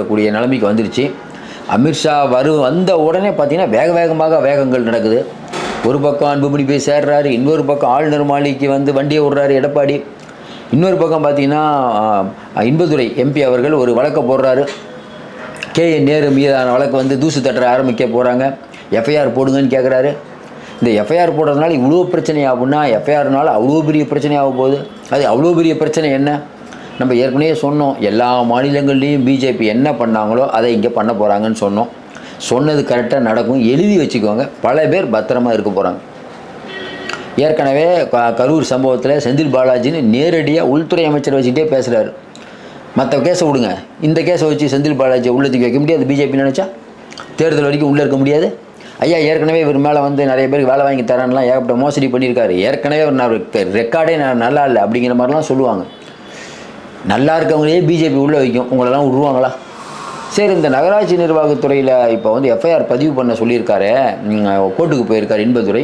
இருக்கக்கூடிய நிலைமைக்கு வந்துருச்சு. அமித்ஷா வரு வந்த உடனே பார்த்தீங்கன்னா வேக வேகமாக வேகங்கள் நடக்குது. ஒரு பக்கம் அன்புமணி போய் சேர்றாரு இன்னொரு பக்கம் ஆளுநர் மாளிகைக்கு வந்து வண்டியை விடுறாரு எடப்பாடி. இன்னொரு பக்கம் பார்த்தீங்கன்னா இன்பதுரை எம்பி அவர்கள் ஒரு வழக்கை போடுறாரு. கே என் நேரு மீதான வழக்கு வந்து தூசு தட்டுற ஆரம்பிக்க போகிறாங்க எஃப்ஐஆர் போடுங்கன்னு கேட்குறாரு இந்த எஃப்ஐஆர் போடுறதுனால இவ்வளோ பிரச்சனை ஆகும்னா எஃப்ஐஆர்னால அவ்வளோ பெரிய பிரச்சனை ஆக போகுது. அது அவ்வளோ பெரிய பிரச்சனை என்ன? நம்ம ஏற்கனவே சொன்னோம் எல்லா மாநிலங்கள்லேயும் பிஜேபி என்ன பண்ணாங்களோ அதை இங்கே பண்ண போகிறாங்கன்னு சொன்னோம். சொன்னது கரெக்டாக நடக்கும். எழுதி வச்சுக்கோங்க. பல பேர் பத்திரமா இருக்க போகிறாங்க ஏற்கனவே க- கரூர் சம்பவத்தில் செந்தில் பாலாஜின்னு நேரடியாக உள்துறை அமைச்சர் வச்சுக்கிட்டே பேசுகிறாரு மற்ற கேஸை விடுங்க. இந்த கேஸை வச்சு செந்தில் பாலாஜியை உள்ளத்துக்கு வைக்க முடியாது பிஜேபி நினச்சா? தேர்தல் வரைக்கும் உள்ளே இருக்க முடியாது. ஐயா ஏற்கனவே இவர் மேலே வந்து நிறைய பேருக்கு வேலை வாங்கி தரேன்லாம் ஏகப்பட்ட மோசடி பண்ணியிருக்காரு. ஏற்கனவே ஒரு ரெக்கார்டே நான் நல்லா இல்லை அப்படிங்கிற மாதிரிலாம் சொல்லுவாங்க. நல்லா இருக்கவங்களையே பிஜேபி உள்ளே வைக்கும். உங்களெல்லாம் விடுவாங்களா சரி இந்த நகராட்சி நிர்வாகத்துறையில் இப்போ வந்து எஃப்ஐஆர் பதிவு பண்ண சொல்லியிருக்காரு. கோர்ட்டுக்கு போயிருக்கார் இன்பதுரை.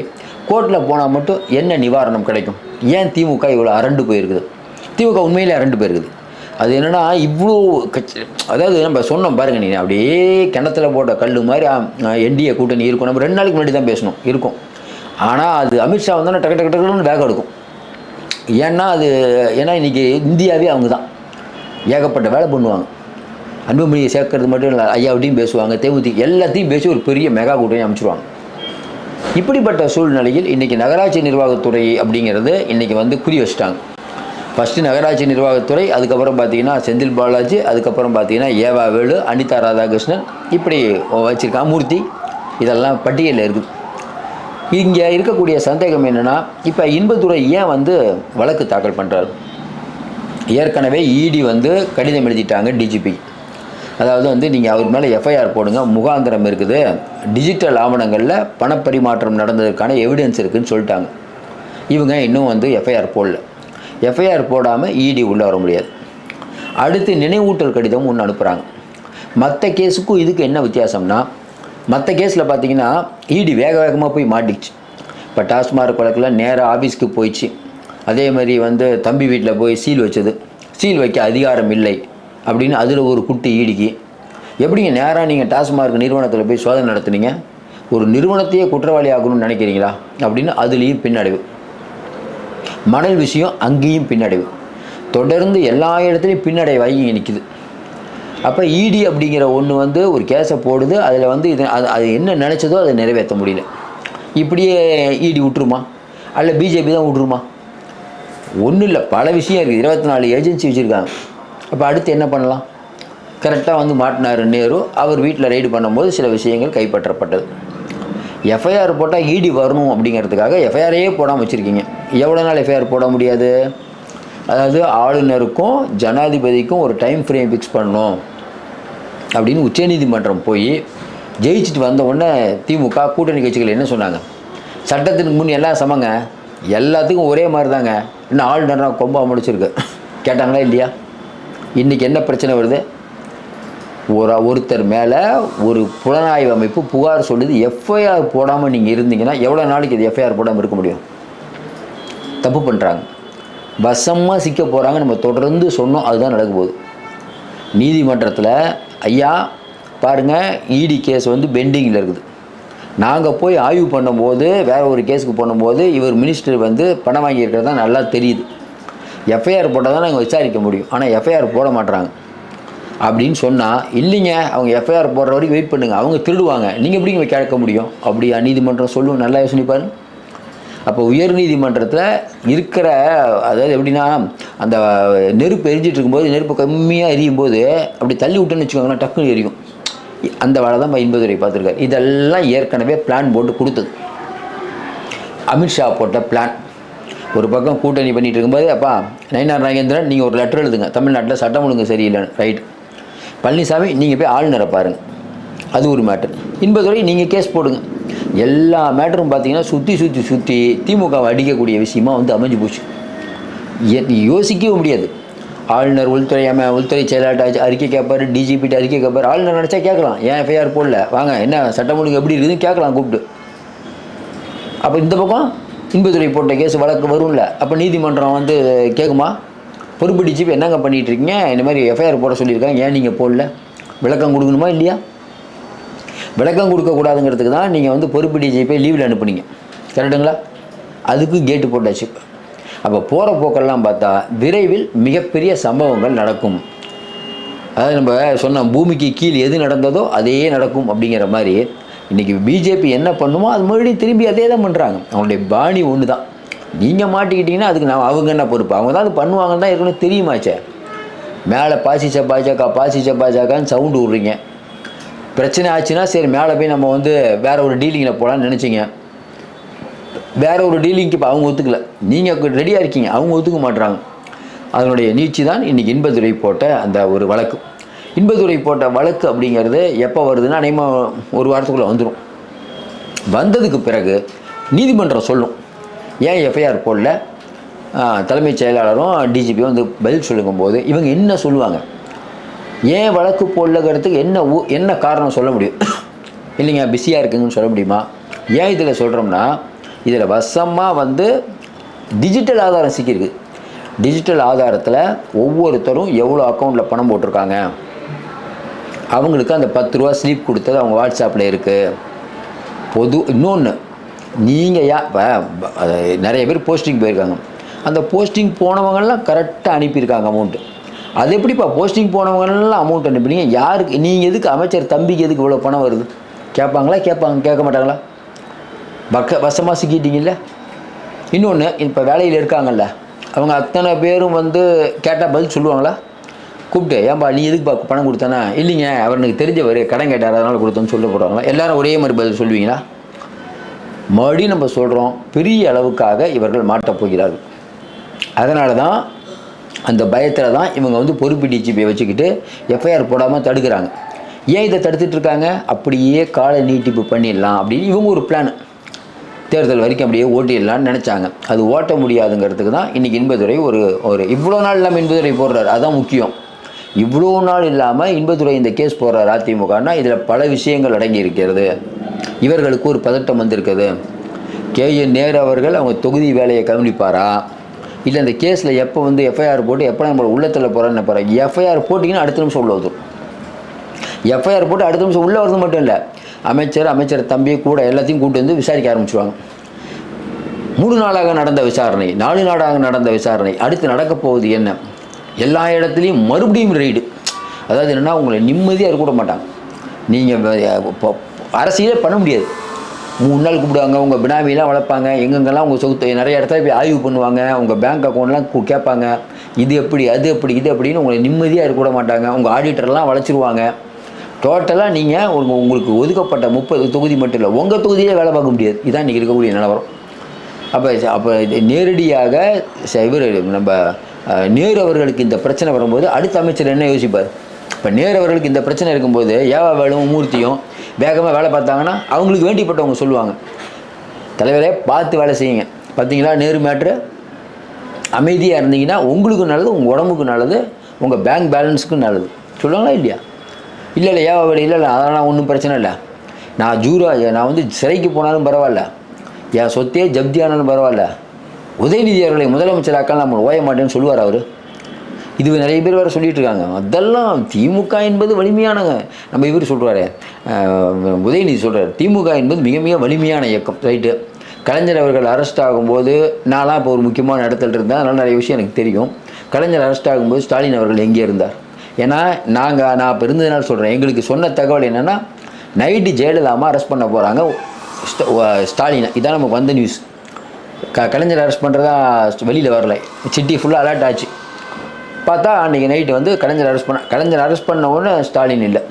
கோர்ட்டில் போனால் மட்டும் என்ன நிவாரணம் கிடைக்கும்? ஏன் திமுக இவ்வளோ அரண்டு போயிருக்குது? திமுக உண்மையிலே அரண்டு போயிருக்குது. அது என்னென்னா இவ்வளோ கட்சி அதாவது நம்ம சொன்னோம் பாருங்க நீ அப்படியே கிணத்துல போட்ட கல் மாதிரி என்டிஏ கூட்டணி இருக்கும் நம்ம ரெண்டு நாளைக்கு முன்னாடி தான் பேசணும். இருக்கும். ஆனால் அது அமித்ஷா வந்தோன்னா டக்கு டக்கு டக்குன்னு வேகம் எடுக்கும். ஏன்னா அது ஏன்னா இன்றைக்கி இந்தியாவே அவங்க தான். ஏகப்பட்ட வேலை பண்ணுவாங்க. அன்புமணியை சேர்க்கறது மட்டும் இல்லை ஐயாவிட்டையும் பேசுவாங்க தேமுதி எல்லாத்தையும் பேசி ஒரு பெரிய மெகா கூட்டணி அமைச்சிருவாங்க. இப்படிப்பட்ட சூழ்நிலையில் இன்றைக்கி நகராட்சி நிர்வாகத்துறை அப்படிங்கிறது இன்றைக்கி வந்து குறி வச்சிட்டாங்க. ஃபஸ்ட்டு நகராட்சி நிர்வாகத்துறை அதுக்கப்புறம் பார்த்தீங்கன்னா செந்தில் பாலாஜி அதுக்கப்புறம் பார்த்தீங்கன்னா ஏவா வேலு அனிதா ராதாகிருஷ்ணன் இப்படி வச்சுருக்கான் மூர்த்தி. இதெல்லாம் பட்டியலில் இருக்குது இங்கே இருக்கக்கூடிய சந்தேகம் என்னென்னா இப்போ இன்பதுரை ஏன் வந்து வழக்கு தாக்கல் பண்ணுறாரு ஏற்கனவே இடி வந்து கடிதம் எழுதிட்டாங்க டிஜிபி அதாவது வந்து நீங்கள் அவர் மேலே எஃப்ஐஆர் போடுங்க முகாந்திரம் இருக்குது. டிஜிட்டல் ஆவணங்களில் பணப்பரிமாற்றம் நடந்ததற்கான எவிடன்ஸ் இருக்குதுன்னு சொல்லிட்டாங்க. இவங்க இன்னும் வந்து எஃப்ஐஆர் போடல. எஃப்ஐஆர் போடாமல் இடி உள்ளே வர முடியாது. அடுத்து நினைவூட்டல் கடிதம் ஒன்று அனுப்புகிறாங்க மற்ற கேஸுக்கும் இதுக்கு என்ன வித்தியாசம்னா மற்ற கேஸில் பார்த்தீங்கன்னா இடி வேக வேகமாக போய் மாட்டிச்சு இப்போ டாஸ்மார்க் வழக்கில் நேராக ஆஃபீஸ்க்கு போயிடுச்சு. அதே மாதிரி வந்து தம்பி வீட்டில் போய் சீல் வச்சது. சீல் வைக்க அதிகாரம் இல்லை அப்படின்னு அதில் ஒரு குட்டி ஈடிக்கு எப்படிங்க நேராக நீங்கள் டாஸ்மார்க் நிறுவனத்தில் போய் சோதனை நடத்துனீங்க? ஒரு நிறுவனத்தையே குற்றவாளி ஆகணும்னு நினைக்கிறீங்களா? அப்படின்னு அதுலேயும் பின்னடைவு. மணல் விஷயம் அங்கேயும் பின்னடைவு. தொடர்ந்து எல்லா இடத்துலையும் பின்னடைவாகி நிற்கிது அப்போ இடி அப்படிங்கிற ஒன்று வந்து ஒரு கேஸை போடுது. அதில் வந்து இது அது அது என்ன நினச்சதோ அதை நிறைவேற்ற முடியல. இப்படியே இடி விட்டுருமா? அல்ல பிஜேபி தான் விட்டுருமா? ஒன்றும் இல்லை பல விஷயம் இருக்குது இருபத்தி நாலு ஏஜென்சி வச்சுருக்காங்க. அப்போ அடுத்து என்ன பண்ணலாம்? கரெக்டாக வந்து மாட்டினார் நேரு. அவர் வீட்டில் ரைடு பண்ணும்போது சில விஷயங்கள் கைப்பற்றப்பட்டது. எஃப்ஐஆர் போட்டால் இடி வரணும் அப்படிங்கிறதுக்காக எஃப்ஐஆரையே போடாமல் வச்சுருக்கீங்க. எவ்வளோ நாள் எஃப்ஐஆர் போட முடியாது? அதாவது ஆளுநருக்கும் ஜனாதிபதிக்கும் ஒரு டைம் ஃப்ரேம் ஃபிக்ஸ் பண்ணணும். அப்படின்னு உச்சநீதிமன்றம் போய் ஜெயிச்சுட்டு வந்த உடனே திமுக கூட்டணி கட்சிகள் என்ன சொன்னாங்க? சட்டத்தின் முன் எல்லாம் சமங்க. எல்லாத்துக்கும் ஒரே மாதிரி தாங்க இன்னும் ஆளுநர்னா கொம்பா முடிச்சிருக்கு கேட்டாங்களா இல்லையா? இன்றைக்கி என்ன பிரச்சனை வருது? ஒரு ஒருத்தர் மேலே ஒரு புலனாய்வு அமைப்பு புகார் சொல்லுது. எஃப்ஐஆர் போடாமல் நீங்கள் இருந்தீங்கன்னா எவ்வளோ நாளைக்கு இது எஃப்ஐஆர் போடாமல் இருக்க முடியும்? தப்பு பண்ணுறாங்க வசமாக சிக்க போகிறாங்க நம்ம தொடர்ந்து சொன்னோம். அதுதான் நடக்க போகுது. நீதிமன்றத்தில் ஐயா பாருங்கள் இடி கேஸ் வந்து பெண்டிங்கில் இருக்குது. நாங்கள் போய் ஆய்வு பண்ணும்போது வேற ஒரு கேஸுக்கு பண்ணும்போது இவர் மினிஸ்டர் வந்து பணம் வாங்கியிருக்கிறது தான் நல்லா தெரியுது. எஃப்ஐஆர் போட்டால் தான் நாங்கள் விசாரிக்க முடியும். ஆனால் எஃப்ஐஆர் போட மாட்டுறாங்க அப்படின்னு சொன்னால் இல்லைங்க அவங்க எஃப்ஐஆர் போடுற வரைக்கும் வெயிட் பண்ணுங்கள் அவங்க திருடுவாங்க. நீங்கள் எப்படிங்க கேட்க முடியும்? அப்படியா நீதிமன்றம் சொல்லுவோம் நல்லா யோசனை பாருங்க. அப்போ உயர்நீதிமன்றத்தில் இருக்கிற அதாவது எப்படின்னா அந்த நெருப்பு எரிஞ்சிட்டு இருக்கும்போது நெருப்பு கம்மியாக எரியும் போது அப்படி தள்ளி விட்டோன்னு வச்சுக்கோங்களேன் டக்குன்னு எரியும். அந்த வேலை தான் இன்பதுரை பார்த்துருக்காரு. இதெல்லாம் ஏற்கனவே பிளான் போட்டு கொடுத்தது. அமித்ஷா போட்ட பிளான் ஒரு பக்கம் கூட்டணி பண்ணிகிட்டு இருக்கும்போது அப்பா நயனார் நாகேந்திரன் நீங்கள் ஒரு லெட்டர் எழுதுங்க. தமிழ்நாட்டில் சட்டம் ஒழுங்கு சரியில்லைன்னு ரைட் பழனிசாமி நீங்கள் போய் ஆளுநரை பாருங்கள் அது ஒரு மேட்டர் இன்பதுரை நீங்கள் கேஸ் போடுங்க. எல்லா மேட்டரும் பார்த்தீங்கன்னா சுற்றி சுற்றி சுற்றி திமுகவை அடிக்கக்கூடிய விஷயமா வந்து அமைஞ்சு போச்சு. யோசிக்கவே முடியாது. ஆளுநர் உள்துறை அம உள்துறை செயலாளர்கிட்ட அறிக்கை கேட்பார் டிஜிபிட்ட அறிக்கை கேட்பார் ஆளுநர் நினச்சா கேட்கலாம். ஏன் எஃப்ஐஆர் போடல? வாங்க என்ன சட்டம் ஒழுங்கு எப்படி இருக்குதுன்னு கேட்கலாம் கூப்பிட்டு. அப்போ இந்த பக்கம் இன்பதுரை போட்ட கேஸ் வழக்கு வரும்ல. அப்போ நீதிமன்றம் வந்து கேட்குமா பொறுப்பு டிஜிபி என்னங்க பண்ணிகிட்டு இருக்கீங்க இந்த மாதிரி எஃப்ஐஆர் போட சொல்லியிருக்காங்க. ஏன் நீங்கள் போடல? விளக்கம் கொடுக்கணுமா இல்லையா? விளக்கம் கொடுக்கக்கூடாதுங்கிறதுக்கு தான் நீங்கள் வந்து பொறுப்பு டிஜிபியை லீவில் அனுப்புனீங்க. கரெக்டுங்களா அதுக்கு கேட்டு போட்டாச்சு. அப்போ போகிற போக்கெல்லாம் பார்த்தா விரைவில் மிகப்பெரிய சம்பவங்கள் நடக்கும். அதாவது நம்ம சொன்ன பூமிக்கு கீழ் எது நடந்ததோ அதே நடக்கும் அப்படிங்கிற மாதிரி. இன்றைக்கி பிஜேபி என்ன பண்ணுமோ அது மறுபடியும் திரும்பி அதே தான் பண்ணுறாங்க அவங்களுடைய பாணி ஒன்று தான் நீங்கள் மாட்டிக்கிட்டீங்கன்னா அதுக்கு நான் அவங்க என்ன பொறுப்பு? அவங்க தான் அது பண்ணுவாங்கன்னு தான் இருக்கணும் தெரியுமாச்சே? மேலே பாசிச்ச பாஜக பாசிச்ச பாஜகன்னு சவுண்டு விட்றீங்க. பிரச்சனை ஆச்சுன்னா சரி மேலே போய் நம்ம வந்து வேறு ஒரு டீலிங்கில் போகலான்னு நினச்சிங்க. வேற ஒரு டீலிங்க்கு இப்போ அவங்க ஒத்துக்கல. நீங்கள் ரெடியாக இருக்கீங்க அவங்க ஒத்துக்க மாட்றாங்க. அதனுடைய நீச்சி தான் இன்றைக்கி இன்பதுரை போட்ட அந்த ஒரு வழக்கு. இன்பதுரை போட்ட வழக்கு அப்படிங்கிறது எப்போ வருதுன்னா அநேகமாக ஒரு வாரத்துக்குள்ளே வந்துடும் வந்ததுக்கு பிறகு நீதிமன்றம் சொல்லும். ஏன் எஃப்ஐஆர் போடல? தலைமைச் செயலாளரும் டிஜிபியும் வந்து பதில் சொல்லுங்கும் போது இவங்க என்ன சொல்லுவாங்க? ஏன் வழக்கு போடலங்கிறதுக்கு என்ன என்ன காரணம் சொல்ல முடியும்? இல்லைங்க பிஸியாக இருக்குங்கன்னு சொல்ல முடியுமா? ஏன் இதில் சொல்கிறோம்னா இதில் வசமாக வந்து டிஜிட்டல் ஆதாரம் சிக்கியிருக்கு. டிஜிட்டல் ஆதாரத்தில் ஒவ்வொருத்தரும் எவ்வளோ அக்கௌண்ட்டில் பணம் போட்டிருக்காங்க. அவங்களுக்கு அந்த பத்து ரூபா ஸ்லிப் கொடுத்தது அவங்க வாட்ஸ்அப்பில் இருக்குது பொது இன்னொன்று நீங்கள் யா இப்போ நிறைய பேர் போஸ்டிங் போயிருக்காங்க. அந்த போஸ்டிங் போனவங்கெல்லாம் கரெக்டாக அனுப்பியிருக்காங்க அமௌண்ட்டு அது எப்படிப்பா போஸ்டிங் போனவங்கெல்லாம் அமௌண்ட் அனுப்புனீங்க? யாருக்கு நீங்கள் எதுக்கு அமைச்சர் தம்பிக்கு எதுக்கு இவ்வளோ பணம் வருது? கேட்பாங்களா கேட்பாங்க கேட்க மாட்டாங்களா? பக்க வசமாக சிக்கிட்டீங்கல்ல? இன்னொன்று இப்போ வேலையில் இருக்காங்கல்ல அவங்க அத்தனை பேரும் வந்து கேட்டால் பதில் சொல்லுவாங்களா? கூப்பிட்டு ஏன்பா நீ எதுக்கு பணம் கொடுத்தானா இல்லைங்க அவர் எனக்கு தெரிஞ்சவர் கடன் கேட்டார் அதனால் கொடுத்தோன்னு சொல்ல போகிறாங்களா எல்லாரும் ஒரே மாதிரி பதில் சொல்லுவீங்களா? மறுபடியும் நம்ம சொல்கிறோம் பெரிய அளவுக்காக இவர்கள் மாட்டப் போகிறார்கள். அதனால தான் அந்த பயத்தில் தான் இவங்க வந்து பொறுப்பு டிஜிபியை வச்சுக்கிட்டு எஃப்ஐஆர் போடாமல் தடுக்கிறாங்க. ஏன் இதை தடுத்துட்ருக்காங்க அப்படியே காலை நீட்டிப்பு பண்ணிடலாம் அப்படின்னு இவங்க ஒரு பிளான் தேர்தல் வரைக்கும் அப்படியே ஓட்டிடலான்னு நினச்சாங்க. அது ஓட்ட முடியாதுங்கிறதுக்கு தான் இன்றைக்கி இன்பதுரை ஒரு ஒரு இவ்வளோ நாள் இல்லாமல் இன்பதுரை போடுறாரு. அதுதான் முக்கியம். இவ்வளோ நாள் இல்லாமல் இன்பதுரை இந்த கேஸ் போடுறாரு அதிமுகனா இதில் பல விஷயங்கள் அடங்கி இருக்கிறது. இவர்களுக்கு ஒரு பதட்டம் வந்திருக்குது. கே. என். நேரு அவர்கள் அவங்க தொகுதி வேலையை கவனிப்பாரா? இல்லை இந்த கேஸில் எப்போ வந்து எஃப்ஐஆர் போட்டு எப்போ நம்ம உள்ளத்தில் போகிறான்னு போகிறேன் எஃப்ஐஆர் போட்டிங்கன்னா அடுத்த நிமிஷம் உள்ள வந்துடும் எஃப்ஐஆர் போட்டு அடுத்த நிமிஷம் உள்ளே வருது மட்டும் இல்லை. அமைச்சர் அமைச்சர் தம்பி கூட எல்லாத்தையும் கூட்டு வந்து விசாரிக்க ஆரம்பிச்சுவாங்க மூணு நாளாக நடந்த விசாரணை நாலு நாளாக நடந்த விசாரணை அடுத்து நடக்கப் போவது என்ன? எல்லா இடத்துலையும் மறுபடியும் ரெய்டு. அதாவது என்னென்னா உங்களை நிம்மதியாக இருக்க மாட்டாங்க. நீங்கள் அரசியலே பண்ண முடியாது. மூணு நாள் கூப்பிடுவாங்க உங்கள் பினாமிலாம் வளர்ப்பாங்க எங்கெங்கெல்லாம் உங்கள் சொத்து நிறைய இடத்துல போய் ஆய்வு பண்ணுவாங்க உங்கள் பேங்க் அக்கௌண்ட்லாம் கேட்பாங்க. இது எப்படி அது எப்படி இது எப்படின்னு உங்களை நிம்மதியாக இருக்க மாட்டாங்க. உங்கள் ஆடிட்டர்லாம் வளச்சிருவாங்க டோட்டலாக நீங்கள் உங்கள் உங்களுக்கு ஒதுக்கப்பட்ட முப்பது தொகுதி மட்டும் இல்லை உங்கள் தொகுதியிலே வேலை பார்க்க முடியாது. இதான் இன்றைக்கி இருக்கக்கூடிய நிலவரம் அப்போ அப்போ நேரடியாக ச- இவர் நம்ம நேரு அவர்களுக்கு இந்த பிரச்சனை வரும்போது அடுத்த அமைச்சர் என்ன யோசிப்பார்? இப்போ நேரு அவர்களுக்கு இந்த பிரச்சனை இருக்கும்போது ஏவா வேலும் மூர்த்தியும் வேகமாக வேலை பார்த்தாங்கன்னா அவங்களுக்கு வேண்டிப்பட்டவங்க சொல்லுவாங்க. தலைவரே பார்த்து வேலை செய்யுங்க. பார்த்தீங்களா நேரு மேட்ரு? அமைதியாக இருந்தீங்கன்னா உங்களுக்கு நல்லது உங்கள் உடம்புக்கு நல்லது உங்கள் பேங்க் பேலன்ஸுக்கும் நல்லது. சொல்லுவாங்களா இல்லையா? இல்லை இல்லை ஏவா இல்லை இல்லை அதெல்லாம் ஒன்றும் பிரச்சனை இல்லை. நான் ஜூரா நான் வந்து சிறைக்கு போனாலும் பரவாயில்ல. என் சொத்தே ஜப்தி ஆனாலும் பரவாயில்ல. உதயநிதி அவர்களை முதலமைச்சராக்கால் நம்ம ஓய மாட்டேன்னு சொல்லுவார் அவர். இது நிறைய பேர் வேறு சொல்லிகிட்டு இருக்காங்க. அதெல்லாம் திமுக என்பது வலிமையானங்க. நம்ம இவர் சொல்கிறாரு உதயநிதி சொல்கிறார் திமுக என்பது மிக மிக வலிமையான இயக்கம் ரைட்டு. கலைஞர் அவர்கள் அரெஸ்ட் ஆகும்போது நான்லாம் இப்போ ஒரு முக்கியமான இடத்துல இருந்தேன். அதனால் நிறைய விஷயம் எனக்கு தெரியும். கலைஞர் அரெஸ்ட் ஆகும்போது ஸ்டாலின் அவர்கள் எங்கே இருந்தார்? ஏன்னா நாங்கள் நான் இப்போ இருந்ததுனால சொல்கிறேன் எங்களுக்கு சொன்ன தகவல் என்னென்னா நைட்டு ஜெயலலிதாமா அரெஸ்ட் பண்ண போகிறாங்க ஸ்டாலினை. இதான் நமக்கு வந்த நியூஸ் க கலைஞர் அரெஸ்ட் பண்ணுறதா வெளியில் வரல. சிட்டி ஃபுல்லாக அலர்ட் ஆச்சு. பார்த்தா அன்றைக்கி நைட்டு வந்து கலைஞர் அரெஸ்ட் பண்ண கலைஞர் அரெஸ்ட் பண்ண உடனே ஸ்டாலின் இல்லை.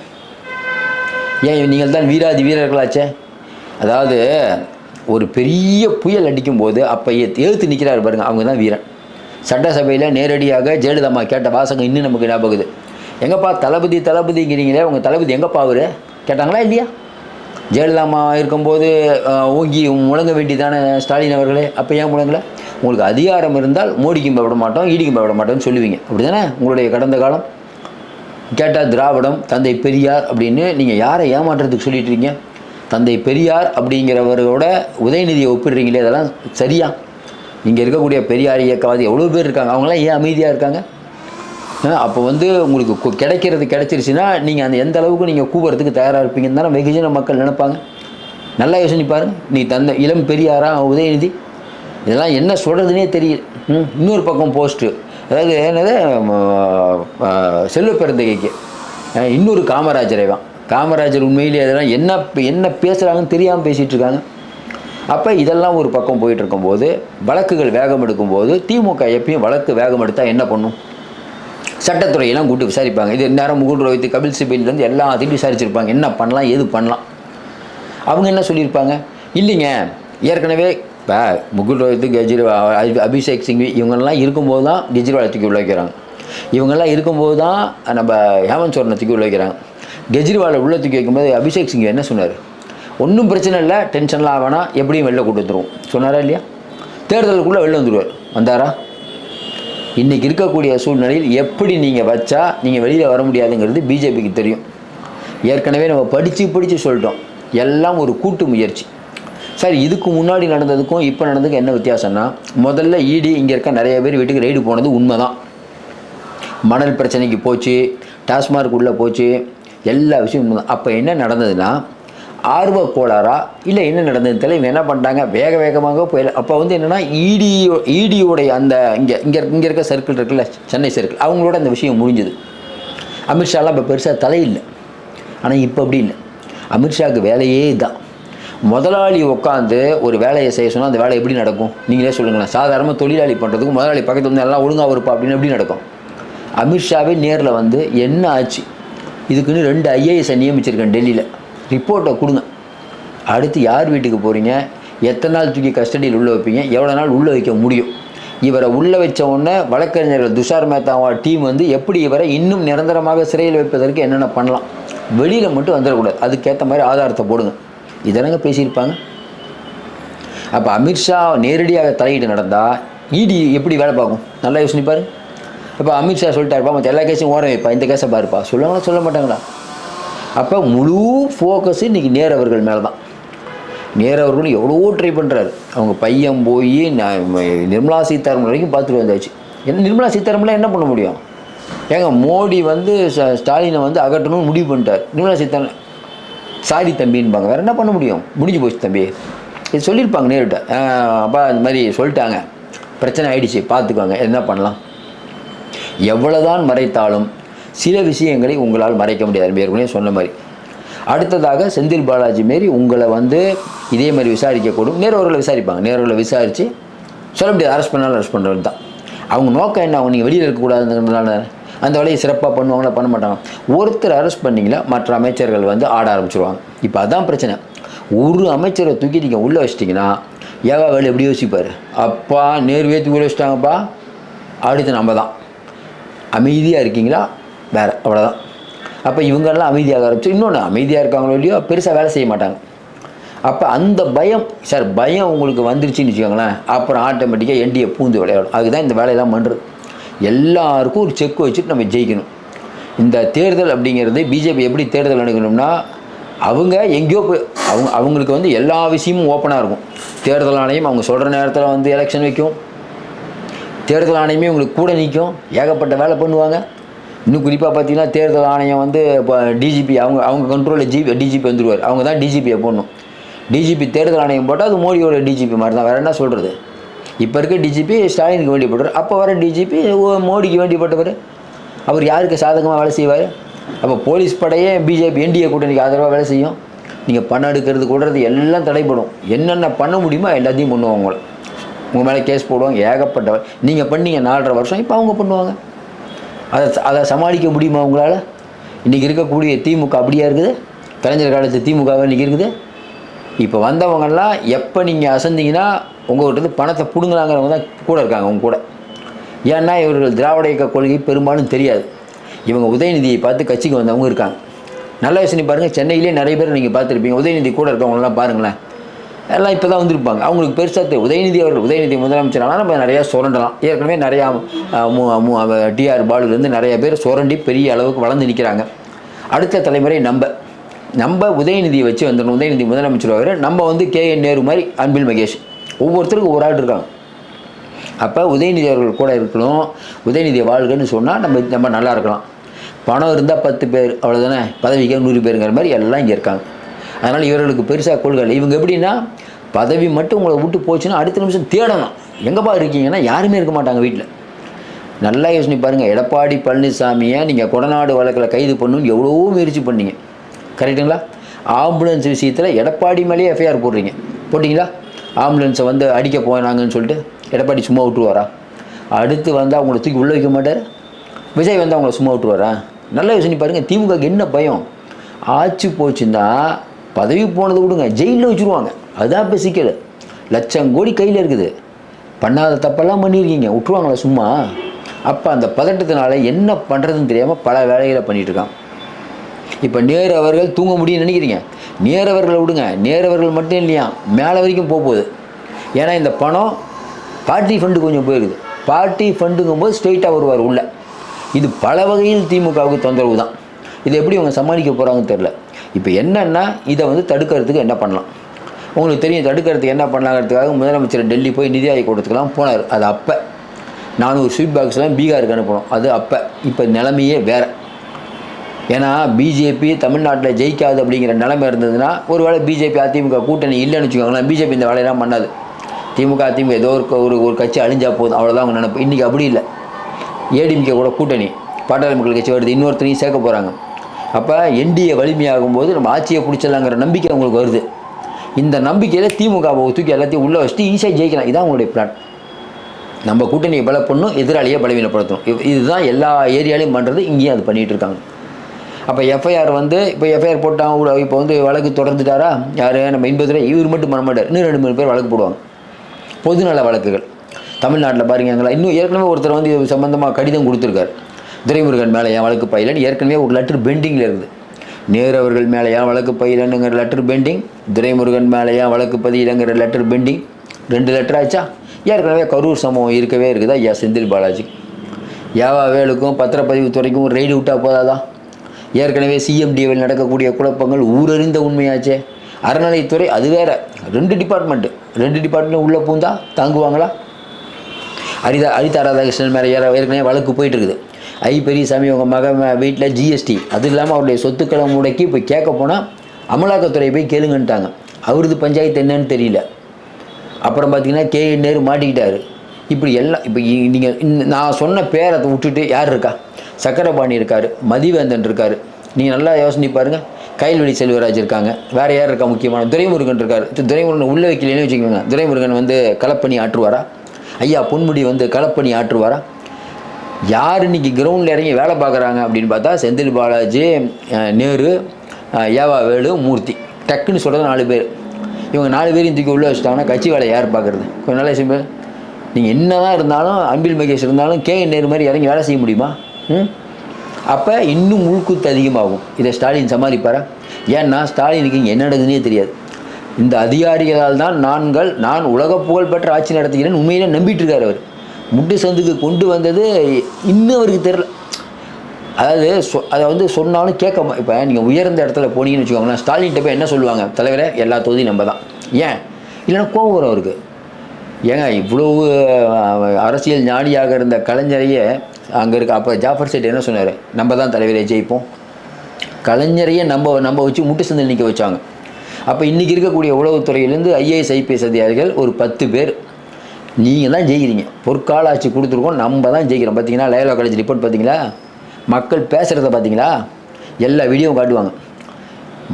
ஏன் நீங்கள் தான் வீராதி வீரர்களாச்சே? அதாவது ஒரு பெரிய புயல் அடிக்கும்போது அப்போ எழுத்து நிற்கிறாரு பாருங்க அவங்க தான் வீரன். சட்டசபையில் நேரடியாக ஜெயலலிதா கேட்ட வாசகம் இன்னும் நமக்கு ஞாபகம் எங்கப்பா தளபதி தளபதிங்கிறீங்களே உங்கள் தளபதி எங்கப்பா அவர்? கேட்டாங்களா இல்லையா? ஜெயலலிதாம்மா இருக்கும்போது ஓங்கி முழங்க வேண்டியதான ஸ்டாலின் அவர்களே? அப்போ ஏன் முழங்கல? உங்களுக்கு அதிகாரம் இருந்தால் மோடிக்கும் பயப்பட மாட்டோம் ஈடிக்கும் பயப்பட மாட்டோம்னு சொல்லுவீங்க. அப்படி தானே உங்களுடைய கடந்த காலம்? கேட்டால் திராவிடம் தந்தை பெரியார் அப்படின்னு நீங்கள் யாரை ஏமாற்றுறதுக்கு சொல்லிட்டு இருக்கீங்க தந்தை பெரியார் அப்படிங்கிறவரோட உதயநிதியை ஒப்பிடுறீங்களே அதெல்லாம் சரியா? இங்கே இருக்கக்கூடிய பெரியார் இயக்கவாதி எவ்வளோ பேர் இருக்காங்க? அவங்களாம் ஏன் அமைதியாக இருக்காங்க? அப்போ வந்து உங்களுக்கு கிடைக்கிறது கிடைச்சிருச்சுன்னா நீங்கள் அந்த எந்த அளவுக்கு நீங்கள் கூவுறதுக்கு தயாராக இருப்பீங்கன்னு தானே வெகுஜன மக்கள் நினைப்பாங்க. நல்லா யோசனை பாருங்க நீ தந்த இளம் பெரியாரா உதயநிதி? இதெல்லாம் என்ன சொல்கிறதுனே தெரியல. ம், இன்னொரு பக்கம் போஸ்ட்டு அதாவது என்னது செல்வ பிறந்தகைக்கு இன்னொரு காமராஜரை தான் காமராஜர் உண்மையிலேயே அதெல்லாம் என்ன என்ன பேசுகிறாங்கன்னு தெரியாமல் பேசிகிட்டு இருக்காங்க அப்போ இதெல்லாம் ஒரு பக்கம் போயிட்டு இருக்கும்போது வழக்குகள் வேகம் எடுக்கும்போது திமுக எப்பயும் வழக்கு வேகம் எடுத்தால் என்ன பண்ணும்? சட்டத்துறையெல்லாம் கூப்பிட்டு விசாரிப்பாங்க. இது நேரம் முகுல் ரோஹித் கபில் சிபின்லேருந்து எல்லாத்தையும் விசாரிச்சிருப்பாங்க. என்ன பண்ணலாம் எது பண்ணலாம்? அவங்க என்ன சொல்லியிருப்பாங்க? இல்லைங்க ஏற்கனவே இப்போ முகுல் ரோஹித்து கெஜ்ரிவால் அபிஷேக் சிங் இவங்கெல்லாம் இருக்கும்போது தான் கெஜ்ரிவாலை தூக்கி உள்ள வைக்கிறாங்க. இவங்கெல்லாம் இருக்கும்போது தான் நம்ம ஹேமந்த் சோரனை தூக்கி உள்ள வைக்கிறாங்க. கெஜ்ரிவாலை உள்ளே தூக்கி வைக்கும்போது அபிஷேக் சிங் என்ன சொன்னார்? ஒன்றும் பிரச்சனை இல்லை டென்ஷன்லாம் வேணாம் எப்படியும் வெளில கூட்டு சொன்னாரா இல்லையா? தேர்தலுக்குள்ளே வெளில வந்துடுவார் வந்தாரா? இன்றைக்கி இருக்கக்கூடிய சூழ்நிலையில் எப்படி நீங்கள் வச்சா நீங்கள் வெளியில் வர முடியாதுங்கிறது பிஜேபிக்கு தெரியும். ஏற்கனவே நம்ம படித்து படித்து சொல்லிட்டோம். எல்லாம் ஒரு கூட்டு முயற்சி. சார் இதுக்கு முன்னாடி நடந்ததுக்கும் இப்போ நடந்ததுக்கும் என்ன வித்தியாசம்னா முதல்ல இடி இங்கே இருக்க நிறைய பேர் வீட்டுக்கு ரைடு போனது உண்மை தான் மணல் பிரச்சனைக்கு போச்சு டாஸ்மார்க் உள்ளே போச்சு எல்லா விஷயம் உண்மைதான். அப்போ என்ன நடந்ததுன்னா ஆர்வ கோளாறா? இல்லை என்ன நடந்ததுன்னு தெரியல. இவங்க என்ன பண்ணிட்டாங்க? வேக வேகமாக போயில அப்போ வந்து என்னென்னா இடி இடியோடைய அந்த இங்கே இங்கே இங்கே இருக்க சர்க்கிள் இருக்குல்ல சென்னை சர்க்கிள் அவங்களோட அந்த விஷயம் முடிஞ்சுது. அமித்ஷாலாம் இப்போ பெருசாக தலையில்லை. ஆனால் இப்போ அப்படி இல்லை. அமித்ஷாவுக்கு வேலையே இதுதான் முதலாளி உட்காந்து ஒரு வேலையை செய்ய சொன்னால் அந்த வேலை எப்படி நடக்கும்? நீங்களே சொல்லுங்களேன். சாதாரணமாக தொழிலாளி பண்ணுறதுக்கு முதலாளி பக்கத்தில் வந்து எல்லாம் ஒழுங்காக இருப்பா அப்படின்னு எப்படி நடக்கும்? அமித்ஷாவே நேரில் வந்து என்ன ஆச்சு? இதுக்குன்னு ரெண்டு ஐஏஎஸை நியமிச்சிருக்கேன் டெல்லியில். ரிப்போர்ட்டை கொடுங்க. அடுத்து யார் வீட்டுக்கு போகிறீங்க எத்தனை நாள் தூக்கி கஸ்டடியில் உள்ளே வைப்பீங்க? எவ்வளோ நாள் உள்ளே வைக்க முடியும்? இவரை உள்ளே வச்ச உடனே வழக்கறிஞர்கள் துஷார் மேத்தாவா டீம் வந்து எப்படி இவரை இன்னும் நிரந்தரமாக சிறையில் வைப்பதற்கு என்னென்ன பண்ணலாம்? வெளியில் மட்டும் வந்துடக்கூடாது. அதுக்கேற்ற மாதிரி ஆதாரத்தை போடுங்க. இதெல்லாம் பேசியிருப்பாங்க. அப்போ அமித்ஷா நேரடியாக தலையீடு நடந்தால் இடி எப்படி வேலை பார்க்கும்? நல்லா யோசிப்பார் இப்போ அமித்ஷா சொல்லிட்டாருப்பா மற்ற எல்லா கேஸையும் ஓரம் வைப்பா. இந்த கேஸை பாருப்பா. சொல்லுவாங்களா சொல்ல மாட்டாங்களா? அப்போ முழு ஃபோக்கஸ் இன்றைக்கி நேர் அவர்கள் மேலே தான் நேர் அவர்களும் எவ்வளவோ ட்ரை பண்ணுறாரு அவங்க பையன் போய் நிர்மலா சீதாராமன் வரைக்கும் பார்த்துட்டு வந்தாச்சு. என்ன நிர்மலா சீதாராமன்லாம் என்ன பண்ண முடியும்? ஏங்க மோடி வந்து ஸ்டாலினை வந்து அகற்றணும்னு முடிவு பண்ணிட்டார். நிர்மலா சீதாராமன் சாரி தம்பின்பாங்க வேறு என்ன பண்ண முடியும்? முடிஞ்சு போச்சு தம்பி. இது சொல்லியிருப்பாங்க நேருட்ட. அப்பா இந்த மாதிரி சொல்லிட்டாங்க. பிரச்சனை ஆயிடுச்சு பார்த்துக்கோங்க. என்ன பண்ணலாம்? எவ்வளோதான் மறைத்தாலும் சில விஷயங்களை உங்களால் மறைக்க முடியாது. ஏற்கனவே சொன்ன மாதிரி. அடுத்ததாக செந்தில் பாலாஜி மாரி உங்களை வந்து இதே மாதிரி விசாரிக்கக்கூடும். நேரவர்களை விசாரிப்பாங்க. நேரவர்களை விசாரித்து சொல்ல முடியாது. அரெஸ்ட் பண்ணாலும் அரெஸ்ட் பண்ணுறது தான். அவங்க நோக்கம் என்ன? அவங்க நீங்கள் வெளியில் இருக்கக்கூடாதுங்கிறதுனால அந்த வேலையை சிறப்பாக பண்ணுவாங்களா? பண்ண மாட்டாங்க. ஒருத்தர் அரெஸ்ட் பண்ணிங்களா மற்ற அமைச்சர்கள் வந்து ஆட ஆரம்பிச்சிருவாங்க. இப்போ அதான் பிரச்சனை. ஒரு அமைச்சரை தூக்கி நீங்கள் உள்ளே வச்சிட்டிங்கன்னா ஏவா வேலை எப்படி யோசிப்பார்? அப்பா நேர்வேத்து உள்ளே வச்சிட்டாங்கப்பா. அடுத்து நம்ம தான். அமைதியாக இருக்கீங்களா? வேறு அவ்வளோதான் அப்போ இவங்கெல்லாம் அமைதியாக ஆரம்பிச்சு இன்னொன்று அமைதியாக இருக்காங்களோ இல்லையோ பெருசாக வேலை செய்ய மாட்டாங்க. அப்போ அந்த பயம் சார் பயம் உங்களுக்கு வந்துருச்சுன்னு வச்சுக்கோங்களேன் அப்புறம் ஆட்டோமேட்டிக்காக என்டிஏ பூந்து விளையாடும். அதுதான் இந்த வேலையெல்லாம் பண்ணுறது எல்லாருக்கும் ஒரு செக் வச்சுட்டு நம்ம ஜெயிக்கணும். இந்த தேர்தல் அப்படிங்கிறது பிஜேபி எப்படி தேர்தல் அணுகணும்னா அவங்க எங்கேயோ போய் அவங்க அவங்களுக்கு வந்து எல்லா விஷயமும் ஓப்பனாக இருக்கும். தேர்தல் ஆணையம் அவங்க சொல்கிற நேரத்தில் வந்து எலெக்ஷன் வைக்கும். தேர்தல் ஆணையமே உங்களுக்கு கூட நிற்கும் ஏகப்பட்ட வேலை பண்ணுவாங்க. இன்னும் குறிப்பாக பார்த்தீங்கன்னா தேர்தல் ஆணையம் வந்து இப்போ டிஜிபி அவங்க அவங்க கண்ட்ரோலில் ஜிபி டிஜிபி வந்துடுவார் அவங்க தான் டிஜிபியை போடணும். டிஜிபி தேர்தல் ஆணையம் போட்டால் அது மோடியோட டிஜிபி மாதிரி தான். வேறு என்ன சொல்கிறது இப்போ இருக்க டிஜிபி ஸ்டாலினுக்கு வேண்டியப்பட்டவர் அப்போ வர டிஜிபி மோடிக்கு வேண்டியப்பட்டவர் அவர் யாருக்கு சாதகமாக வேலை செய்வார்? அப்போ போலீஸ் படையே பிஜேபி என்டிஏ கூட்டணிக்கு ஆதரவாக வேலை செய்யும். நீங்கள் பணம் எடுக்கிறது கூடுறது எல்லாம் தடைப்படும் என்னென்ன பண்ண முடியுமோ எல்லாத்தையும் பண்ணுவாங்க உங்களை. உங்கள் மேலே கேஸ் போடுவாங்க. ஏகப்பட்ட நீங்கள் பண்ணீங்க நாலரை வருஷம் இப்போ அவங்க பண்ணுவாங்க. அதை அதை சமாளிக்க முடியுமா உங்களால்? இன்றைக்கி இருக்கக்கூடிய திமுக அப்படியா இருக்குது? கலைஞர் காலத்து திமுகவாக இன்றைக்கி இருக்குது? இப்போ வந்தவங்கெல்லாம் எப்போ நீங்கள் அசந்தீங்கன்னா உங்கள்கிட்ட பணத்தை பிடுங்கலாங்கிறவங்க தான் கூட இருக்காங்க உங்க கூட. ஏன்னா இவர்கள் திராவிட இயக்க கொள்கை பெரும்பாலும் தெரியாது. இவங்க உதயநிதியை பார்த்து கட்சிக்கு வந்தவங்க இருக்காங்க. நல்ல யோசனை பாருங்கள் சென்னையிலே நிறைய பேர் நீங்கள் பார்த்துருப்பீங்க. உதயநிதி கூட இருக்கவங்களாம் பாருங்களேன். எல்லாம் இப்போ தான் வந்திருப்பாங்க. அவங்களுக்கு பெருசாக தெரியும் உதயநிதி அவர்கள் உதயநிதி முதலமைச்சரானால் நம்ம நிறையா சுரண்டலாம். ஏற்கனவே நிறையா டிஆர் பாலுலேருந்து நிறைய பேர் சுரண்டி பெரிய அளவுக்கு வளர்ந்து நிற்கிறாங்க அடுத்த தலைமுறை நம்ம நம்ம உதயநிதியை வச்சு வந்துடணும். உதயநிதி முதலமைச்சர் அவர் நம்ம வந்து கே என் நேரு மாதிரி அன்பில் மகேஷ். ஒவ்வொருத்தருக்கும் ஒரு ஆள் இருக்காங்க. அப்போ உதயநிதி அவர்கள் கூட இருக்கணும். உதயநிதி வாழ்கன்னு சொன்னால் நம்ம நம்ம நல்லா இருக்கலாம். பணம் இருந்தால் பத்து பேர் அவ்வளோதானே பதவிக்கு நூறு பேருங்கிற மாதிரி எல்லாம் இங்கே இருக்காங்க. அதனால் இவர்களுக்கு பெருசாக கொள்கை இவங்க எப்படின்னா பதவி மட்டும் உங்களை விட்டு போச்சுன்னா அடுத்த நிமிஷம் தேடணும். எங்கப்பா இருக்கீங்கன்னா யாருமே இருக்க மாட்டாங்க வீட்டில் நல்லா யோசனை பாருங்கள் எடப்பாடி பழனிசாமியை நீங்கள் கொடநாடு வழக்கில் கைது பண்ணணும்னு எவ்வளவோ முயற்சி பண்ணீங்க. கரெக்டுங்களா ஆம்புலன்ஸ் விஷயத்தில் எடப்பாடி மேலேயே எஃப்ஐஆர் போடுறீங்க. போட்டிங்களா? ஆம்புலன்ஸை வந்து அடிக்க போனாங்கன்னு சொல்லிட்டு எடப்பாடி சும்மா விட்டுருவாரா? அடுத்து வந்தால் அவங்கள தூக்கி உள்ளே வைக்க மாட்டார்? விஜய் வந்து அவங்கள சும்மா விட்டுருவாரா? நல்லா யோசனை பாருங்கள் திமுகக்கு என்ன பயம்? ஆச்சு போச்சுன்னா பதவி போனதை விடுங்க ஜெயிலில் வச்சுருவாங்க. அதுதான் இப்போ சிக்கல். லட்சம் கோடி கையில் இருக்குது. பண்ணாத தப்பெல்லாம் பண்ணியிருக்கீங்க. விட்டுருவாங்களா சும்மா? அப்போ அந்த பதட்டத்தினால என்ன பண்ணுறதுன்னு தெரியாமல் பல வேலைகளை பண்ணிகிட்டு இருக்கான் இப்போ நேரு அவர்கள் தூங்க முடியும்னு நினைக்கிறீங்க. நேரவர்களை விடுங்க. நேரவர்கள் மட்டும் இல்லையா? மேலே வரைக்கும் போக போகுது. ஏன்னா இந்த பணம் பார்ட்டி ஃபண்டு கொஞ்சம் போயிருக்குது. பார்ட்டி ஃபண்டுங்கும் போது ஸ்ட்ரெயிட்டாக வருவார் உள்ளே. இது பல வகையில் திமுகவுக்கு தொந்தரவு தான் இதை எப்படி அவங்க சமாளிக்க போகிறாங்கன்னு தெரில இப்போ என்னென்னா இதை வந்து தடுக்கிறதுக்கு என்ன பண்ணலாம்? உங்களுக்கு தெரியும் தடுக்கிறதுக்கு என்ன பண்ணலாங்கிறதுக்காக முதலமைச்சர் டெல்லி போய் நிதி ஆயோக் கூட்டத்துக்கெல்லாம் போனார். அது அப்போ. நானூறு ஸ்வீட் பாக்ஸ்லாம் பீகாருக்கு அனுப்பணும் அது அப்போ. இப்போ நிலைமையே வேறு. ஏன்னா பிஜேபி தமிழ்நாட்டில் ஜெயிக்காது அப்படிங்கிற நிலைமை இருந்ததுன்னா ஒருவேளை பிஜேபி அதிமுக கூட்டணி இல்லைன்னு வச்சுக்கோங்களேன் பிஜேபி இந்த வேலையெல்லாம் பண்ணாது. திமுக அதிமுக ஏதோ ஒரு ஒரு ஒரு கட்சி அழிஞ்சா போதும். அவ்வளோதான் அவங்க நினைப்பு. இன்றைக்கி அப்படி இல்லை. ஏடிஎம்கே கூட கூட்டணி. பாட்டாளி மக்கள் கட்சி வருது. இன்னொருத்தரையும் சேர்க்க போகிறாங்க அப்போ என்டிஏ வலிமையாகும் போது நம்ம ஆட்சியை பிடிச்சிடலாங்கிற நம்பிக்கை அவங்களுக்கு வருது. இந்த நம்பிக்கையில் திமுகவை தூக்கி எல்லாத்தையும் உள்ளே வச்சுட்டு ஈஸியாக ஜெயிக்கலாம். இதான் உங்களுடைய பிளான் நம்ம கூட்டணியை பலப்படணும் எதிராளியை பலவீனப்படுத்தணும். இதுதான் எல்லா ஏரியாலையும் பண்ணுறது இங்கேயும் அது பண்ணிகிட்டு இருக்காங்க. அப்போ எஃப்ஐஆர் வந்து இப்போ எஃப்ஐஆர் போட்டாங்க இப்போ வந்து வழக்கு தொடர்ந்துட்டாரா? யார்? நம்ம எண்பது ரூபாய் இவர் மட்டும் பண்ண மாட்டார். இன்னும் ரெண்டு மூணு பேர் வழக்கு போடுவாங்க. பொதுநல வழக்குகள். தமிழ்நாட்டில் பாருங்களா இன்னும் ஏற்கனவே ஒருத்தர் வந்து இது சம்மந்தமாக கடிதம் கொடுத்துருக்காரு. துரைமுருகன் மேலே ஏன் வழக்கு பயிலன்னு ஏற்கனவே ஒரு லெட்டர் பெண்டிங்கில் இருக்குது நேரு அவர்கள் மேலே ஏன் வழக்கு பயிலனுங்கிற லெட்டர் பெண்டிங் துரைமுருகன் மேலே ஏன் வழக்கு பதியலைங்கிற லெட்டர் பெண்டிங் ரெண்டு லெட்டர் ஆச்சா ஏற்கனவே கரூர் சம்பவம் இருக்கவே இருக்குதா? ஐயா செந்தில் பாலாஜி? யாவா வேலுக்கும் பத்திரப்பதிவு துறைக்கும் ரெய்டு விட்டா போதாதா? ஏற்கனவே சிஎம்டிஏவில் நடக்கக்கூடிய குழப்பங்கள் ஊரறிந்த உண்மையாச்சே. அறநிலைத்துறை அது வேற. ரெண்டு டிபார்ட்மெண்ட்டு ரெண்டு டிபார்ட்மெண்ட் உள்ளே பூந்தா தாங்குவாங்களா? அரிதா அரிதா ராதாகிருஷ்ணன் மேலே ஏற ஏற்கனவே வழக்கு போயிட்டு இருக்குது. ஐ பெரியசாமி உங்கள் மகன் வீட்டில் ஜிஎஸ்டி அது இல்லாமல் அவருடைய சொத்துக்களை முடக்கி இப்போ கேட்க போனால் அமலாக்கத்துறை போய் கேளுங்கன்ட்டாங்க அவரது பஞ்சாயத்து என்னன்னு தெரியல. அப்புறம் பார்த்தீங்கன்னா கே நேரு மாட்டிக்கிட்டாரு. இப்படி எல்லாம் இப்போ நீங்கள் நான் சொன்ன பேரை விட்டுட்டு யார் இருக்கா? சக்கரபாணி இருக்கார் மதிவேந்தன் இருக்கார். நீங்கள் நல்லா யோசனை பாருங்கள் கைல்வெளி செல்வராஜ் இருக்காங்க. வேறு யார் இருக்கா முக்கியமான? துரைமுருகன் இருக்கார். துரைமுருகன் உள்ளே வைக்கலன்னு வச்சுக்கோங்க. துரைமுருகன் வந்து களப்பணி ஆற்றுவாரா? ஐயா பொன்முடி வந்து களப்பணி ஆற்றுவாரா? யார் இன்னைக்கு கிரவுண்டில் இறங்கி வேலை பார்க்குறாங்க அப்படின்னு பார்த்தா செந்தில் பாலாஜி நேரு ஏவா வேலு மூர்த்தி. டக்குன்னு சொல்கிறது நாலு பேர். இவங்க நாலு பேரையும் தூக்கி உள்ளே வச்சுட்டாங்கன்னா கட்சி வேலை யார் பார்க்குறது? கொஞ்சம் நல்லா சிம்பிள் நீங்கள் என்ன தான் இருந்தாலும் அன்பில் மகேஷ் இருந்தாலும் கே நேரு மாதிரி இறங்கி வேலை செய்ய முடியுமா? ம்? அப்போ இன்னும் உள்குத்து அதிகமாகும். இதை ஸ்டாலின் சமாளிப்பாரா? ஏன்னா ஸ்டாலினுக்கு இங்கே என்ன நடக்குதுன்னே தெரியாது. இந்த அதிகாரிகளால் தான் நாங்கள் நான் உலக புகழ்பெற்ற ஆட்சி நடத்துகிறேன் உண்மையிலே நம்பிட்டு இருக்கார் அவர். முட்டு சந்துக்கு கொண்டு வந்தது இன்னும் அவருக்கு தெரில அதாவது சொ அதை வந்து சொன்னாலும் கேட்க இப்போ நீங்கள் உயர்ந்த இடத்துல போனீங்கன்னு வச்சுக்கோங்களேன் ஸ்டாலின்கிட்ட போய் என்ன சொல்லுவாங்க? தலைவரே எல்லா தொகுதியும் நம்ம தான். ஏன்? இல்லைன்னா கோபம் வரும் அவருக்கு. ஏங்க இவ்வளவு அரசியல் ஞானியாக இருந்த கலைஞரையே அங்கே இருக்க அப்போ ஜாஃபர் சேட் என்ன சொன்னார்? நம்ம தான் தலைவரை ஜெயிப்போம். கலைஞரையே நம்ம நம்ம வச்சு முட்டு சந்தில் நிற்க வச்சாங்க. அப்போ இன்றைக்கி இருக்கக்கூடிய உளவுத்துறையிலேருந்து ஐஏஎஸ் ஐபிஎஸ் அதிகாரிகள் ஒரு பத்து பேர் நீங்கள் தான் ஜெயிக்கிறீங்க. பொற்கால ஆட்சி கொடுத்துருக்கோம் நம்ம தான் ஜெயிக்கிறோம். பார்த்தீங்களா லைலா காலேஜ் ரிப்போர்ட் பார்த்தீங்களா மக்கள் பேசுகிறத பார்த்தீங்களா எல்லா வீடியோவும் காட்டுவாங்க.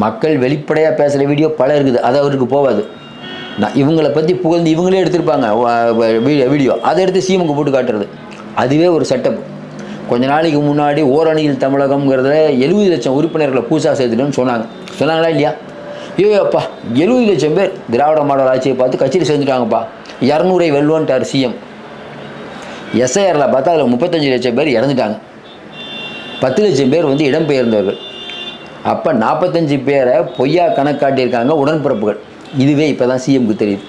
மக்கள் வெளிப்படையாக பேசுகிற வீடியோ பல இருக்குது. அது அவருக்கு போகாது நான் இவங்களை பற்றி புகழ்ந்து இவங்களே எடுத்திருப்பாங்க. வீடியோ அதை எடுத்து சீமுக்கு போட்டு காட்டுறது. அதுவே ஒரு செட்டப் கொஞ்ச நாளைக்கு முன்னாடி ஓரணியில் தமிழகம்ங்கிறதுல எழுபது லட்சம் உறுப்பினர்களை பூசா சேர்த்துட்டோன்னு சொன்னாங்க. சொன்னாங்களா இல்லையா? ஐயோ அப்பா எழுபது லட்சம் பேர் திராவிட மாடல் ஆட்சியை பார்த்து கட்சியில் சேர்ந்துட்டாங்கப்பா. இரநூறை வெல்லுவோன்ட்டார் சிஎம் எஸ்ஐஆரில் பார்த்தா அதில் முப்பத்தஞ்சு லட்சம் பேர் இறந்துட்டாங்க. பத்து லட்சம் பேர் வந்து இடம்பெயர்ந்தவர்கள். அப்போ நாற்பத்தஞ்சு பேரை பொய்யா கணக்காட்டியிருக்காங்க உடன்பிறப்புகள். இதுவே இப்போ தான் சிஎம்க்கு தெரியுது.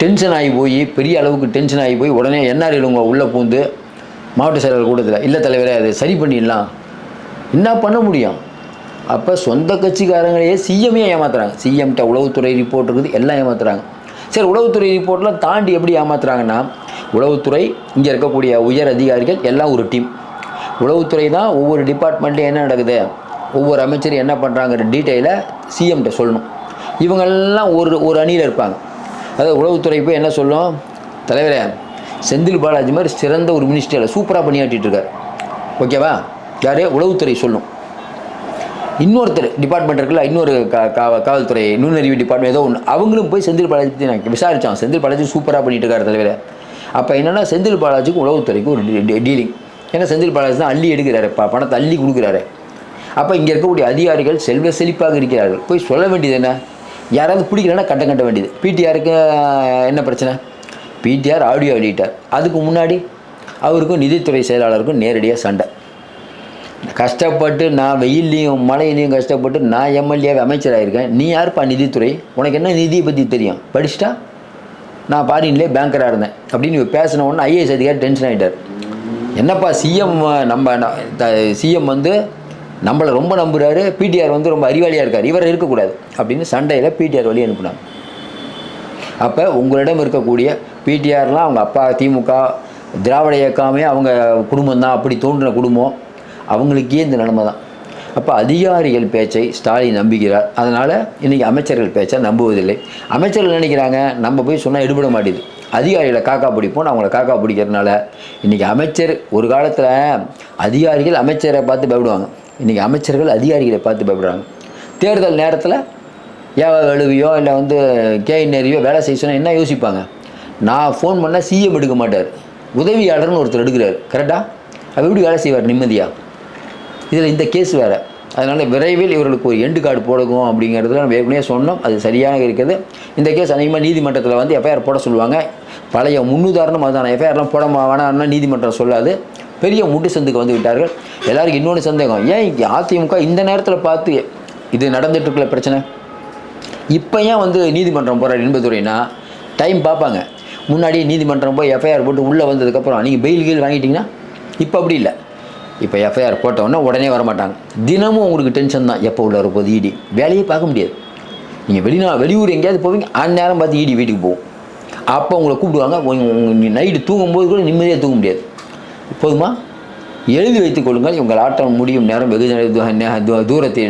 டென்ஷன் ஆகி போய் பெரிய அளவுக்கு டென்ஷன் ஆகி போய் உடனே என்ஆர்ஐ உங்கள் உள்ளே பூந்து மாவட்ட செயலர் கூட்டத்தில் இல்லை தலைவரே அதை சரி பண்ணிடலாம். என்ன பண்ண முடியும்? அப்போ சொந்த கட்சிக்காரங்களையே சிஎம்ஏ ஏமாத்துறாங்க. சிஎம்கிட்ட உளவுத்துறை ரிப்போர்ட் இருக்குது எல்லாம் ஏமாத்துறாங்க. சரி உளவுத்துறை ரிப்போர்ட்லாம் தாண்டி எப்படி ஏமாத்துறாங்கன்னா உளவுத்துறை இங்கே இருக்கக்கூடிய உயர் அதிகாரிகள் எல்லாம் ஒரு டீம் உளவுத்துறை தான் ஒவ்வொரு டிபார்ட்மெண்ட்லேயும் என்ன நடக்குது? ஒவ்வொரு அமைச்சர் என்ன பண்ணுறாங்கிற டீட்டெயிலை சிஎம்கிட்ட சொல்லணும். இவங்கெல்லாம் ஒரு ஒரு அணியில் இருப்பாங்க. அதாவது உளவுத்துறை போய் என்ன சொல்லும்? தலைவரே செந்தில் பாலாஜி மாதிரி சிறந்த ஒரு மினிஸ்டரில் சூப்பராக பணியாற்றிட்டு இருக்கார். ஓகேவா? யாரே? உளவுத்துறை சொல்லும் இன்னொருத்தர் டிபார்ட்மெண்ட் இருக்குல்ல இன்னொரு காவல்துறை நுண்ணறிவு டிபார்ட்மெண்ட் ஏதோ ஒன்று அவங்களும் போய் செந்தில் பாலாஜி பற்றி நான் விசாரித்தான் செந்தில் பாலாஜி சூப்பராக பண்ணிட்டு இருக்காரு தலைவர். அப்போ என்னென்னா செந்தில் பாலாஜிக்கு உளவுத்துறைக்கு ஒரு டீலிங் ஏன்னா செந்தில் பாலாஜி தான் அள்ளி எடுக்கிறாரு பணத்தை அள்ளி கொடுக்குறாரு. அப்போ இங்கே இருக்கக்கூடிய அதிகாரிகள் செல்வ செழிப்பாக இருக்கிறார்கள். போய் சொல்ல வேண்டியது என்ன? யாராவது பிடிக்கலன்னா கட்டம் கட்ட வேண்டியது. பிடிஆருக்கு என்ன பிரச்சனை? பிடிஆர் ஆடியோ வெளியிட்டார் அதுக்கு முன்னாடி அவருக்கும் நிதித்துறை செயலாளருக்கும் நேரடியாக சண்டை. கஷ்டப்பட்டு நான் வெயில்லையும் மழையிலையும் கஷ்டப்பட்டு நான் எம்எல்ஏவை அமைச்சராயிருக்கேன். நீ யாருப்பா நிதித்துறை? உனக்கு என்ன நிதியை பற்றி தெரியும்? படிச்சுட்டா? நான் பாரின்லேயே பேங்கராக இருந்தேன். அப்படின்னு பேசின உடனே ஐஏஎஸ் அதிகாரி டென்ஷன் ஆகிட்டார் என்னப்பா சிஎம் நம்ம சிஎம் வந்து நம்மளை ரொம்ப நம்புகிறாரு பிடிஆர் வந்து ரொம்ப அறிவாளியாக இருக்கார். இவர் இருக்கக்கூடாது அப்படின்னு சண்டையில் பிடிஆர் வழி அனுப்புனாங்க. அப்போ உங்களிடம் இருக்கக்கூடிய பிடிஆர்லாம் அவங்க அப்பா திமுக திராவிட இயக்காமே அவங்க குடும்பம் தான் அப்படி தோன்றின குடும்பம். அவங்களுக்கே இந்த நிலைமை தான். அப்போ அதிகாரிகள் பேச்சை ஸ்டாலின் நம்புகிறார். அதனால் இன்றைக்கி அமைச்சர்கள் பேச்சை நம்புவதில்லை. அமைச்சர்கள் நினைக்கிறாங்க? நம்ம போய் சொன்னால் எடுபட மாட்டேது. அதிகாரிகளை காக்கா பிடிப்போம் அவங்கள காக்கா பிடிக்கிறதுனால இன்றைக்கி அமைச்சர் ஒரு காலத்தில் அதிகாரிகள் அமைச்சரை பார்த்து பயப்படுவாங்க. இன்றைக்கி அமைச்சர்கள் அதிகாரிகளை பார்த்து பயப்படுறாங்க. தேர்தல் நேரத்தில் ஏவ எழுவியோ இல்லை வந்து கே நேரியோ வேலை செய்ய சொன்னால் என்ன யோசிப்பாங்க? நான் ஃபோன் பண்ணால் சிஎம் எடுக்க மாட்டார். உதவியாளர்னு ஒருத்தர் எடுக்கிறார். கரெக்டாக அவர் எப்படி வேலை செய்வார்? நிம்மதியாக இதில் இந்த கேஸ் வேறு. அதனால் விரைவில் இவர்களுக்கு ஒரு எண்டு கார்டு போடுவோம் அப்படிங்கிறதுல நம்ம ஏற்கனவே சொன்னோம். அது சரியாக இருக்கிறது இந்த கேஸ் அதிகமாக நீதிமன்றத்தில் வந்து எஃப்ஐஆர் போட சொல்லுவாங்க. பழைய முன்னுதாரணம் அதுதான். எஃப்ஐஆர்லாம் போட வேணாம்னா நீதிமன்றம் சொல்லாது. பெரிய முட்டு சந்துக்கு வந்து விட்டார்கள். எல்லாருக்கும் இன்னொன்று சந்தேகம். ஏன் அதிமுக இந்த நேரத்தில் பார்த்து இது நடந்துட்டு இருக்கல பிரச்சனை? இப்போ ஏன் வந்து நீதிமன்றம் போகிறார் என்பதுரைனா டைம் பார்ப்பாங்க. முன்னாடி நீதிமன்றம் போய் எஃப்ஐஆர் போட்டு உள்ளே வந்ததுக்கப்புறம் நீங்கள் பெயில் கீழ் வாங்கிட்டீங்கன்னா இப்போ அப்படி இல்லை. இப்போ எஃப்ஐஆர் போட்டவுடனே உடனே வர மாட்டாங்க தினமும் உங்களுக்கு டென்ஷன் தான். எப்போ உள்ள போது இடி வேலையே பார்க்க முடியாது. நீங்கள் வெளிநா வெளியூர் எங்கேயாவது போவீங்க அந்நேரம் பார்த்து இடி வீட்டுக்கு போகும். அப்போ உங்களை கூப்பிடுவாங்க நைட்டு தூங்கும்போது கூட நிம்மதியாக தூங்க முடியாது. போதுமா? எழுதி வைத்துக் கொள்ளுங்கள். உங்கள் ஆட்டம் முடியும் நேரம் வெகு தூரத்தில்